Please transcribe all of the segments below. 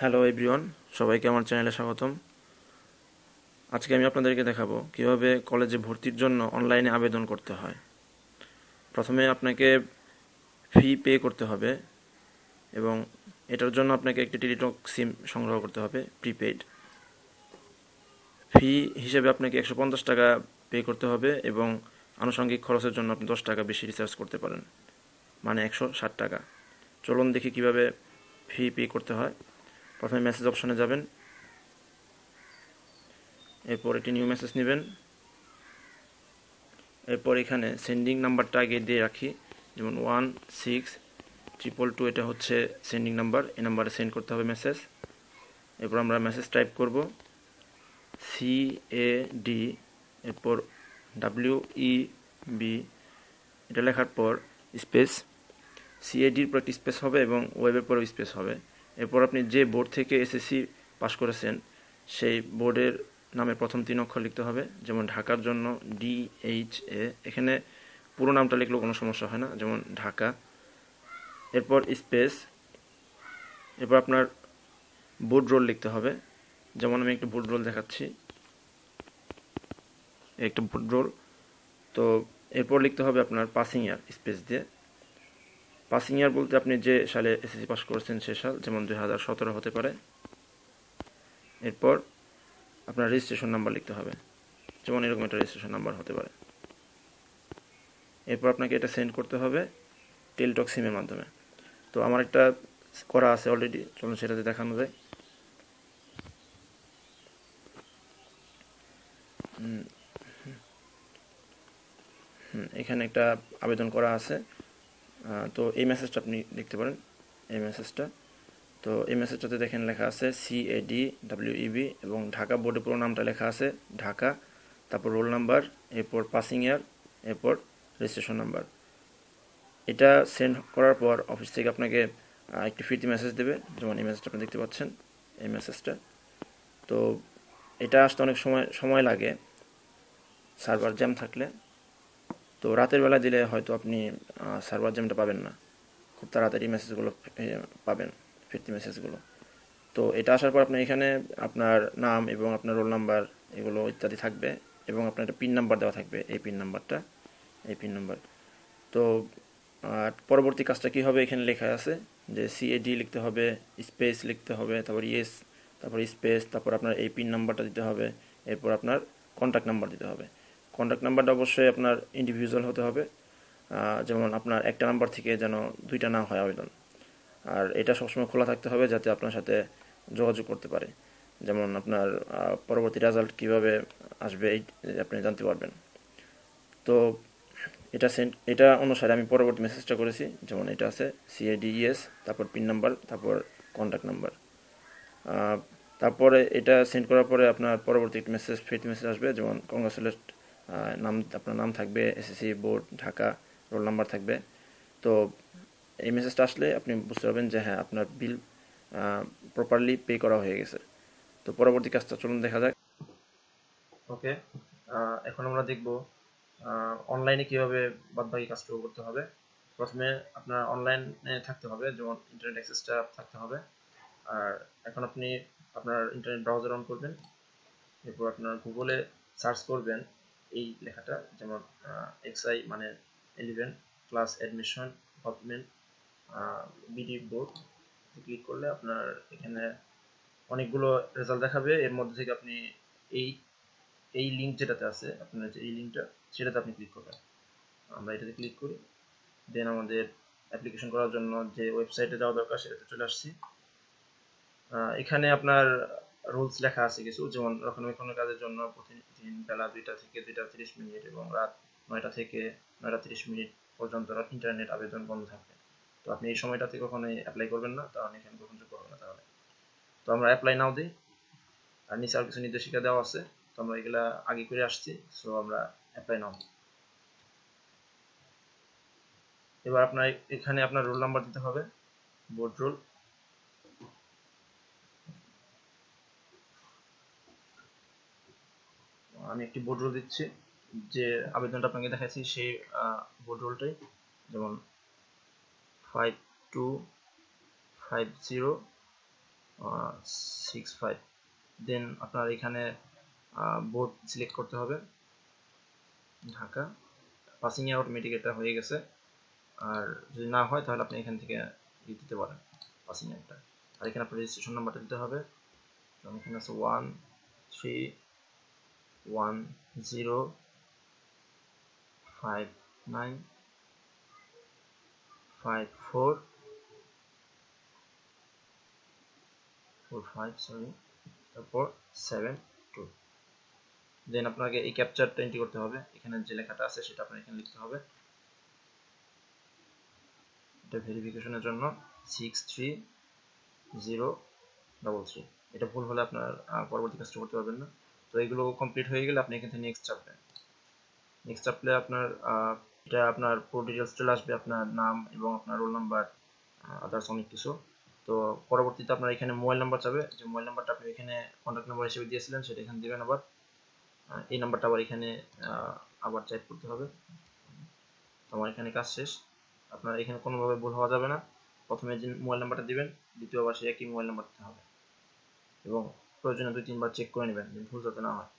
Hello everyone সবাইকে আমার চ্যানেলে স্বাগতম। আজকে আমি আপনাদেরকে দেখাবো কীভাবে কলেজে ভর্তির জন্য অনলাইনে আবেদন করতে হয়। প্রথমে আপনাকে ফি পে করতে হবে এবং এটার জন্য আপনাকে একটি টেলিটক সিম সংগ্রহ করতে হবে প্রিপেইড ফি হিসেবে আপনাকে একশো পঞ্চাশ টাকা পে করতে হবে এবং আনুষঙ্গিক খরচের জন্য আপনি দশ টাকা বেশি রিচার্জ করতে পারেন। মানে একশো ষাট টাকা। চলুন দেখি কীভাবে ফি পে করতে হয়। প্রথমে মেসেজ অপশনে যাবেন। এরপর একটি নিউ মেসেজ নেবেন। এরপর এখানে সেন্ডিং নাম্বারটা আগে দিয়ে রাখি। যেমন ওয়ান সিক্স ট্রিপল টু এটা হচ্ছে সেন্ডিং নাম্বার এই নাম্বারে সেন্ড করতে হবে মেসেজ এরপর আমরা মেসেজ টাইপ করব। সি এ ডি এরপর ডাব্লিউ ই বি এটা লেখার পর স্পেস সিএডির পর একটি স্পেস হবে এবং ওয়েবের পরেও স্পেস হবে। এরপর আপনি যে বোর্ড থেকে এসএসসি পাশ করেছেন, সেই বোর্ডের নামে প্রথম তিন অক্ষর লিখতে হবে। যেমন ঢাকার জন্য ডি এইচ এ এখানে পুরো নামটা লিখলেও কোনো সমস্যা হয় না। যেমন ঢাকা। এরপর স্পেস। এরপর আপনার বোর্ড রোল লিখতে হবে। যেমন আমি একটু বোর্ড রোল দেখাচ্ছি। একটা বোর্ড রোল। তো এরপর লিখতে হবে আপনার পাসিং ইয়ার স্পেস দিয়ে। পাসিং ইয়ার বলতে আপনি যে সালে এসএসসি পাস করেছেন সে সাল, যেমন দুই হাজার সতেরো হতে পারে। এরপর আপনার রেজিস্ট্রেশন নাম্বার লিখতে হবে, যেমন এরকম একটা রেজিস্ট্রেশন নাম্বার হতে পারে। এরপর আপনাকে এটা সেন্ড করতে হবে টেলটক সিমের মাধ্যমে। তো আমার একটা করা আছে অলরেডি চলুন সেটাতে দেখানো যায়। এখানে একটা আবেদন করা আছে। তো এই মেসেজটা আপনি দেখতে পারেন। এই মেসেজটা তো এই মেসেজটাতে দেখেন লেখা আছে C A D W E B এবং ঢাকা বোর্ডের পুরো নামটা লেখা আছে ঢাকা, তারপর রোল নাম্বার এরপর পাসিং ইয়ার এরপর রেজিস্ট্রেশন নাম্বার এটা সেন্ড করার পর অফিস থেকে আপনাকে একটি ফিরতি মেসেজ দেবে। যেমন এই মেসেজটা আপনি দেখতে পাচ্ছেন, এই মেসেজটা তো এটা আসতে অনেক সময় সময় লাগে। সার্ভার জ্যাম থাকলে। তো রাতের বেলা দিলে হয়তো আপনি সার্ভার জ্যামটা পাবেন না। খুব তাড়াতাড়ি মেসেজগুলো পাবেন, ফিরতি মেসেজগুলো তো এটা আসার পর আপনি এখানে আপনার নাম এবং আপনার রোল নাম্বার এগুলো ইত্যাদি থাকবে এবং আপনার একটা পিন নাম্বার দেওয়া থাকবে, এই পিন নাম্বারটা এই পিন নাম্বার তো পরবর্তী কাজটা কী হবে? এখানে লেখা আছে যে সিএডি লিখতে হবে স্পেস লিখতে হবে, তারপর ইয়েস তারপর স্পেস তারপর আপনার এই পিন নাম্বারটা দিতে হবে, এরপর আপনার কন্ট্যাক্ট নাম্বার দিতে হবে। কন্ট্যাক্ট নাম্বারটা অবশ্যই আপনার ইন্ডিভিজুয়াল হতে হবে। যেমন আপনার একটা নাম্বার থেকে যেন দুইটা না হয় আবেদন। আর এটা সবসময় খোলা থাকতে হবে যাতে আপনার সাথে যোগাযোগ করতে পারে। যেমন আপনার পরবর্তী রেজাল্ট কীভাবে আসবে এই আপনি জানতে পারবেন। তো এটা সেন্ট এটা অনুসারে আমি পরবর্তী মেসেজটা করেছি। যেমন এটা আছে সিএডিএস তারপর পিন নাম্বার তারপর কন্ট্যাক্ট নাম্বার তারপরে এটা সেন্ড করার পরে আপনার পরবর্তী একটি মেসেজ ফিরতি মেসেজ আসবে। যেমন কংগ্রাচুলেট নাম, আপনার নাম থাকবে SSC board Dhaka roll number থাকবে। তো এই মেসেজটা আসলে আপনি বুঝতে পারবেন যে হ্যাঁ আপনার বিল প্রপারলি পে করা হয়ে গেছে। তো পরবর্তী কাজটা চলুন দেখা যাক। ওকে এখন আমরা দেখব অনলাইনে কীভাবে বাদবাকি কাজটুকু করতে হবে। প্রথমে আপনার অনলাইনে থাকতে হবে, যেমন ইন্টারনেট অ্যাক্সেসটা থাকতে হবে। আর এখন আপনি আপনার ইন্টারনেট ব্রাউজার অন করবেন, এরপর আপনার গুগলে সার্চ করবেন। এই লেখাটা, যেমন এক্সআই মানে eleven class admission government BD board click করলে আপনার এখানে অনেকগুলো রেজাল্ট দেখাবে। এর মধ্যে থেকে আপনি এই এই লিঙ্ক যেটাতে আছে, আপনার যে এই লিঙ্কটা সেটাতে আপনি ক্লিক করবেন। আমরা এটাতে ক্লিক করি। দেন আমাদের অ্যাপ্লিকেশন করার জন্য যে ওয়েবসাইটে যাওয়া দরকার, সেটাতে চলে আসছি। এখানে আপনার রুলস লেখা আছে কিছু, যেমন রক্ষণাবেক্ষণের কাজের জন্য প্রতিদিন বেলা দুইটা থেকে দুইটা তিরিশ মিনিট এবং রাত নয়টা থেকে নয়টা তিরিশ মিনিট পর্যন্ত ইন্টারনেট আবেদন বন্ধ থাকবে তো আপনি এই সময়টাতে কখনোই অ্যাপ্লাই করবেন না তাহলে এখানে গ্রহণযোগ্য হবে না তাহলে। তো আমরা অ্যাপ্লাই নাও দিই। আর নিচে আর কিছু নির্দেশিকা দেওয়া আছে। তো আমরা এগুলা আগে করে আসছি সো আমরা অ্যাপ্লাই নাও এবার আপনার, এখানে আপনার রোল নাম্বার দিতে হবে বোর্ড রোল আমি একটি বোর্ড রোল দিচ্ছি, যে আবেদনটা আপনাকে দেখাচ্ছি সেই বোর্ড রোলটাই যেমন five two five zero six five then আপনার এখানে বোর্ড সিলেক্ট করতে হবে। ঢাকা। পাসিং এ অটোমেটিক এটা হয়ে গেছে। আর যদি না হয়, তাহলে আপনি এখান থেকে দিতে পারেন পাসিং আউটটা আর এখানে আপনার রেজিস্ট্রেশন নাম্বারটা দিতে হবে। এখানে আছে one three one zero five nine five four four five sorry তারপর সেভেন টু দেন আপনাকে এই ক্যাপচারটা এন্ট্রি করতে হবে। এখানে যে লেখাটা আছে, সেটা আপনার এখানে লিখতে হবে। এটা ভেরিফিকেশনের জন্য six three zero double three এটা ভুল হলে আপনার পরবর্তী কাজটা করতে পারবেন না। তো এগুলো কমপ্লিট হয়ে গেলে আপনি এখান থেকে নেক্সট চাপবেন নেক্সট চাপলে আপনার এটা আপনার পুরো ডিটেলস চলে আসবে আপনার নাম এবং আপনার রোল নাম্বার আদার্স অনেক কিছু। তো পরবর্তীতে আপনার এখানে মোবাইল নাম্বার চাবে। যে মোবাইল নাম্বারটা আপনি এখানে কন্ট্যাক্ট নাম্বার হিসেবে দিয়েছিলেন, সেটা এখানে দেবেন আবার। এই নাম্বারটা আবার এখানে আবার টাইপ করতে হবে। আমার এখানে কাজ শেষ। আপনার এখানে কোনোভাবে ভুল হওয়া যাবে না। প্রথমে যে মোবাইল নাম্বারটা দিবেন, দ্বিতীয়বার সে একই মোবাইল নাম্বার দিতে হবে। এবং প্রয়োজনে দুই তিনবার চেক করে নেবেন ভুল যাতে না হয়।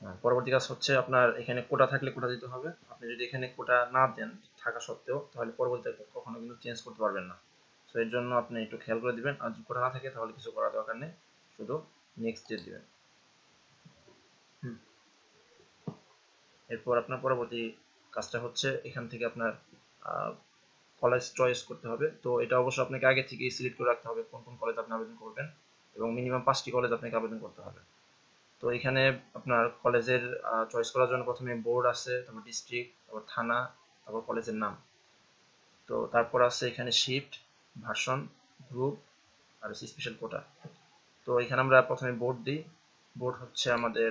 হ্যাঁ, পরবর্তী কাজ হচ্ছে আপনার এখানে কোটা থাকলে কোটা দিতে হবে। আপনি যদি এখানে কোটা না দেন থাকা সত্ত্বেও তাহলে পরবর্তীতে কখনো কিন্তু চেঞ্জ করতে পারবেন না। সো এর জন্য আপনি একটু খেয়াল করে দিবেন। আর যদি কোটা না থাকে তাহলে কিছু করার দরকার নেই। শুধু নেক্সট দিয়ে দিবেন। এরপর আপনার পরবর্তী কাজটা হচ্ছে এখান থেকে আপনার কলেজ চয়েস করতে হবে। তো এটা অবশ্যই আপনাকে আগে থেকে সিলেক্ট করে রাখতে হবে কোন কোন কলেজ আপনি আবেদন করবেন এবং মিনিমাম পাঁচটি কলেজ আপনাকে আবেদন করতে হবে। তো এখানে আপনার কলেজের চয়েস করার জন্য প্রথমে বোর্ড আছে, তারপর ডিস্ট্রিক্ট তারপর থানা, তারপর কলেজের নাম। তো তারপর আছে এখানে শিফট ভার্সন গ্রুপ আর স্পেশাল কোটা তো এখানে আমরা প্রথমে বোর্ড দিই। বোর্ড হচ্ছে আমাদের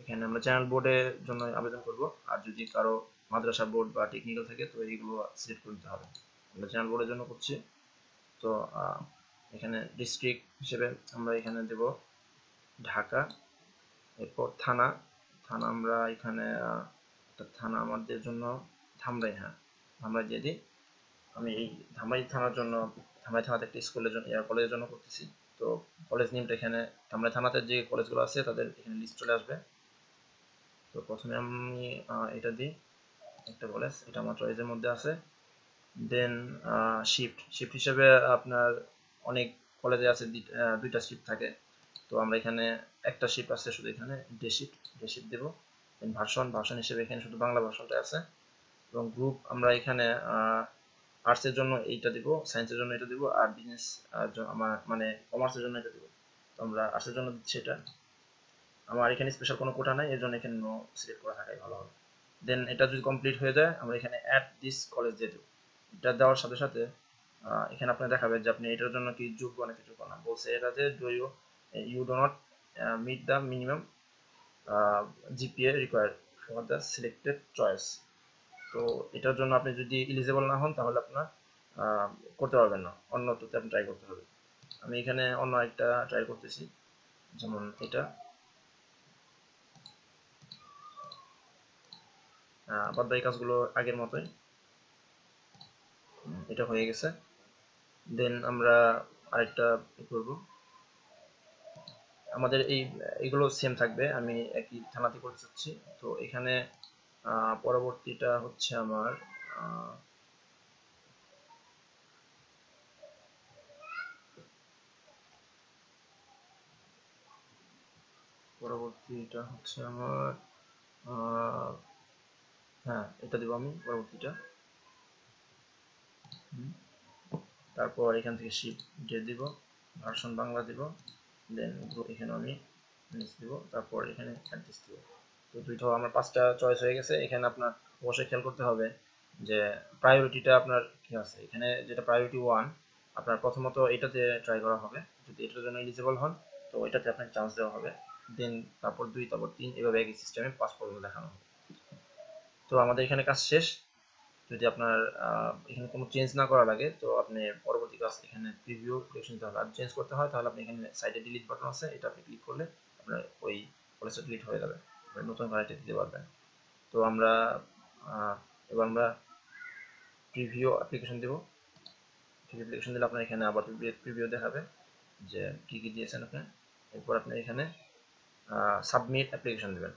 এখানে আমরা চ্যানেল বোর্ডের জন্য আবেদন করব। আর যদি কারও মাদ্রাসা বোর্ড বা টেকনিক্যাল থাকে, তো এইগুলো সিলেক্ট করে হবে। আমরা চ্যানেল বোর্ডের জন্য করছি। তো এখানে ডিস্ট্রিক্ট হিসেবে আমরা এখানে দেব ঢাকা, এরপর থানা। থানা আমরা এখানে থানা আমাদের জন্য ধামরাই হ্যাঁ ধামরাই দিয়ে দিই। আমি এই ধামরাই থানার জন্য, ধামরাই থানাতে একটা স্কুলের জন্য এয়ার কলেজের জন্য করতেছি। তো কলেজ নেমটা এখানে, ধামরাই থানাতে যে কলেজগুলো আছে তাদের এখানে লিস্ট চলে আসবে। তো প্রথমে আমি এটা দিই। একটা কলেজ এটা আমার চয়েসের মধ্যে আছে। দেন শিফট শিফট হিসেবে আপনার অনেক কলেজে আছে দুইটা শিফট থাকে। তো আমরা এখানে একটা শিফট আছে শুধু এখানে ডে শিফট ডে শিফট দেবো। দেন ভার্সন ভার্সন হিসেবে এখানে শুধু বাংলা ভার্সনটা আছে। এবং গ্রুপ আমরা এখানে আর্টসের জন্য এইটা দিব সায়েন্সের জন্য এটা দিব, আর বিজনেস আমার মানে কমার্সের জন্য এটা দিব। তো আমরা আর্টসের জন্য দিচ্ছি এটা। আমার এখানে স্পেশাল কোনো কোটা নাই, এর জন্য এখানে নো সিলেক্ট করা থাকাই ভালো হবে। দেন এটা যদি কমপ্লিট হয়ে যায়, আমরা এখানে অ্যাড দিস কলেজ দিয়ে দেবো। এটা দেওয়ার সাথে সাথে এখানে আপনি দেখাবে যে আপনি এটার জন্য কি যোগ্য নাকি যোগ্য না। বলছে এটা যে do you you do not meet the minimum GPA required for the selected choice তো এটার জন্য আপনি যদি এলিজেবল না হন, তাহলে আপনার করতে পারবেন না। অন্যটাতে আপনি ট্রাই করতে হবে। আমি এখানে অন্য একটা ট্রাই করতেছি। যেমন এটা। বাদ বাকি কাজগুলো আগের মতোই। এটা হয়ে গেছে। দেন আমরা আরেকটা করব। আমাদের এই, এগুলো সেম থাকবে, আমি একই থানাতে করতে চাচ্ছি তো এখানে পরবর্তীটা হচ্ছে আমার পরবর্তীটা হচ্ছে আমার হ্যাঁ এটা দেবো আমি পরবর্তীটা। তারপর এখান থেকে শিপ ডে দিব ভার্সন বাংলা দিব দেন এখানে আমি দিব, তারপর এখানে অ্যাড্রেস দিব। তো দুইটা আমার পাঁচটা চয়েস হয়ে গেছে। এখানে আপনার অবশ্যই খেয়াল করতে হবে যে প্রায়োরিটিটা আপনার কি আছে? এখানে যেটা প্রায়োরিটি ওয়ান আপনার প্রথমত এটাতে ট্রাই করা হবে। যদি এটার জন্য এলিজিবল হন, তো এটাতে আপনাকে চান্স দেওয়া হবে। দেন তারপর দুই, তারপর তিন, এভাবে একই সিস্টেমে পাস পর্যন্ত দেখানো হবে। তো আমাদের এখানে কাজ শেষ। যদি আপনার এখানে কোনো চেঞ্জ না করা লাগে, তো আপনি পরবর্তী কাজ এখানে প্রিভিউ সিলেকশন দিতে হবে। আর চেঞ্জ করতে হয়, তাহলে আপনি এখানে সাইডে ডিলিট বাটন আছে, এটা আপনি ক্লিক করলে আপনার ওই কলেজটা ডিলিট হয়ে যাবে। নতুন কলেজটা দিতে পারবেন। তো আমরা এবার আমরা প্রিভিউ অ্যাপ্লিকেশন দেবো। দেব অ্যাপ্লিকেশন দিলে আপনার এখানে আবার প্রিভিউ দেখাবে যে কী কী দিয়েছেন আপনি। এরপর আপনি এখানে সাবমিট অ্যাপ্লিকেশন দেবেন।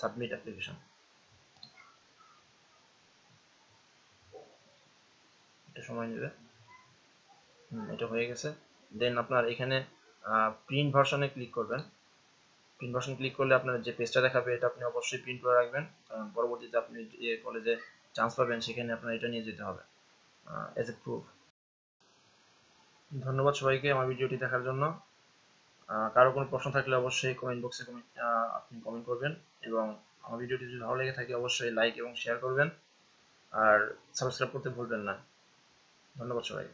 সাবমিট অ্যাপ্লিকেশন সময় নেবে। এটা হয়ে গেছে। দেন আপনার এখানে প্রিন্ট ভার্সনে ক্লিক করবেন। প্রিন্ট ভার্সন ক্লিক করলে আপনার যে পেজটা দেখাবে, এটা আপনি অবশ্যই প্রিন্ট করে রাখবেন। কারণ পরবর্তীতে আপনি কলেজে চান্স পাবেন, সেখানে আপনার এটা নিয়ে যেতে হবে এজ এ প্রুফ ধন্যবাদ সবাইকে আমার ভিডিওটি দেখার জন্য। কারও কোনো প্রশ্ন থাকলে অবশ্যই কমেন্ট বক্সে আপনি কমেন্ট করবেন। এবং আমার ভিডিওটি যদি ভালো লেগে থাকে, অবশ্যই লাইক এবং শেয়ার করবেন। আর সাবস্ক্রাইব করতে ভুলবেন না। ধন্যবাদ সবাই